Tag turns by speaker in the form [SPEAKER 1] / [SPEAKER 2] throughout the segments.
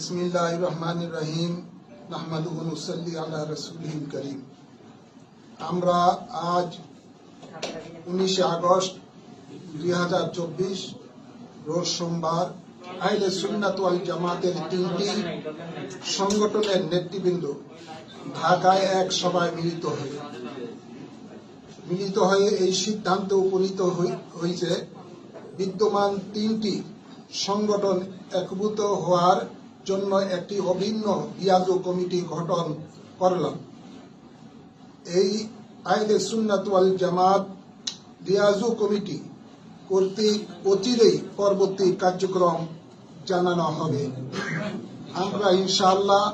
[SPEAKER 1] বিসমিল্লাহ রহমান রহিম নাহমাদুসল্লি আল্লাহ রসুল করিম। আমরা আজ উনিশে আগস্ট দুই হাজার চব্বিশ, রোজ সোমবার আইলে সুন্নাত ওয়াল জামাতের তিনটি সংগঠনের নেতৃবৃন্দ ঢাকায় এক সভায় মিলিত হয়ে মিলিত হয়ে এই সিদ্ধান্তে উপনীত হয়েছে বিদ্যমান তিনটি সংগঠন একভূত হওয়ার জন্য একটি অভিন্ন ইয়াজু কমিটি গঠন করলাম। এই আইলে সুন্নাত ওয়াল জামাত রিয়াজু কমিটি কর্তৃক অচিরেই পরবর্তী কার্যক্রম জানানো হবে। আমরা ইনশাআল্লাহ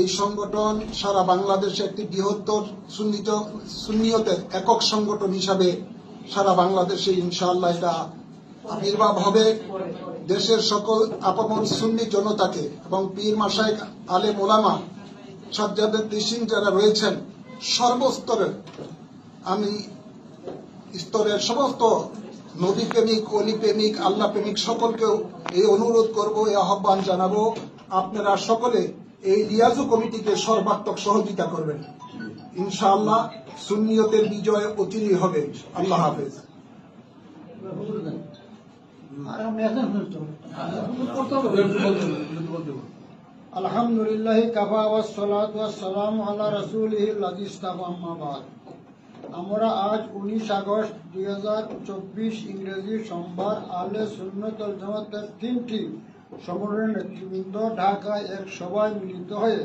[SPEAKER 1] এই সংগঠন সারা বাংলাদেশে একটি বৃহত্তর সুন্নিত সুন্নিয়তের একক সংগঠন হিসাবে সারা বাংলাদেশে ইনশাআল্লাহ এটা আবির্ভাব হবে দেশের সকল আপামর সুন্নি জনতাকে এবং পীর মাসায় আলে মোলামা সাজ্জাদের দিসিং যারা রয়েছেন, সর্বস্তরের আমি স্তরের সমস্ত নদী প্রেমিক অলি প্রেমিক আল্লাহ প্রেমিক সকলকেও এই অনুরোধ করব, এই আহ্বান জানাব। আপনারা সকলে এই রিয়াজু কমিটিকে সর্বাত্মক সহযোগিতা করবেন। ইনশাআল্লাহ সুন্নিয়তের বিজয় অচিরই হবে। আল্লাহ হাফেজ।
[SPEAKER 2] আলহামদুলিল্লাহ কাফা আলা রাসূলিহিল আজিজ তাফা আম্মা বাদ। আমরা আজ উনিশ আগস্ট দুই হাজার চব্বিশ ইংরেজি সোমবার আলে সুন্নত ওয়াল জামাতের তিনটি সংগঠনের নেতৃবৃন্দ ঢাকায় এক সভায় মিলিত হয়ে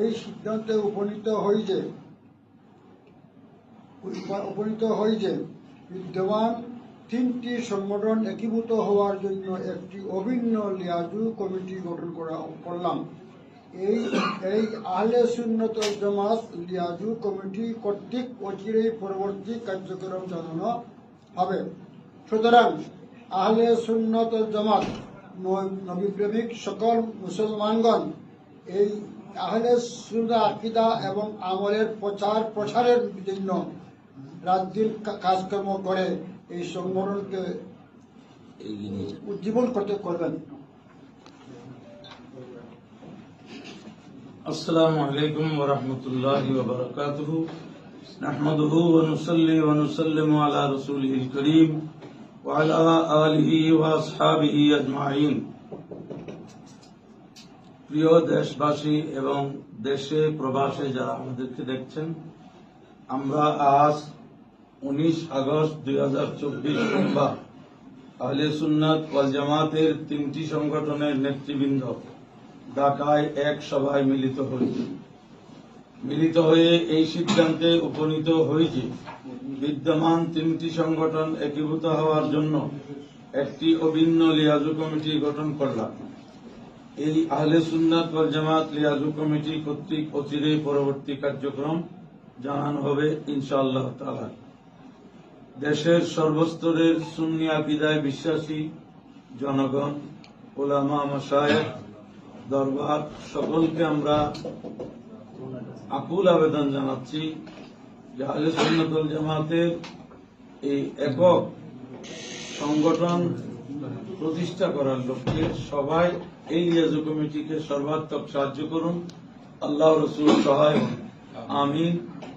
[SPEAKER 2] এই সিদ্ধান্তে উপনীত হয়েছে উপনীত হয়েছে বিদ্যমান তিনটি সংগঠন একীভূত হওয়ার জন্য একটি অভিন্ন লিয়াজু কমিটি গঠন করা করলাম। এই এই আহলে সুন্নত জামাত লিয়াজু কমিটি কর্তৃক অচিরেই পরবর্তী কার্যক্রম চালানো হবে। সুতরাং আহলে সুন্নত জামাত ন- নবী প্রেমিক সকল মুসলমানগণ, এই আহলে সুন্নাহ আকিদা এবং আমলের প্রচার প্রসারের জন্য রাজ্যের কাজকর্ম করে এই সংগঠনকে উজ্জীবন করতে করবেন।
[SPEAKER 3] আসসালামু আলাইকুম ওয়া রাহমাতুল্লাহি ওয়া বারাকাতুহু। নাহমাদুহু ওয়া নুসাল্লি ওয়া নুসাল্লিমু আলা রাসূলিহিল কারীম ওয়া আলা আলিহি ওয়া আসহাবিহি আজমাইন। প্রিয় দেশবাসী এবং দেশে প্রবাসে যারা আমাদেরকে দেখছেন আমরা আজ উনিশ আগস্ট দুই হাজার চব্বিশ সোমবার আহলে সুন্নাত ওয়াল জামাতের তিনটি সংগঠনের নেতৃবৃন্দ ঢাকায় এক সভায় মিলিত হয়েছে। মিলিত হয়ে এই সিদ্ধান্তে উপনীত হয়েছে, বিদ্যমান তিনটি সংগঠন একীভূত হওয়ার জন্য একটি অভিন্ন লিয়াজু কমিটি গঠন করলাম। এই আহলে সুন্নাত ওয়াল জামাত লিয়াজু কমিটি কর্তৃক অচিরে পরবর্তী কার্যক্রম জানানো হবে ইনশাআল্লাহ তাআলা। দেশের সর্বস্তরের সুন্নি আকিদায় বিশ্বাসী জনগণ, ওলামা মাসায়েখ দরবার, সকলকে আমরা আকুল আবেদন জানাচ্ছি যে আহলে সুন্নাতুল জামাতের এই একক সংগঠন প্রতিষ্ঠা করার লক্ষ্যে সবাই এই রিয়াজু কমিটিকে সর্বাত্মক সাহায্য করুন। আল্লাহ রসুল সহায়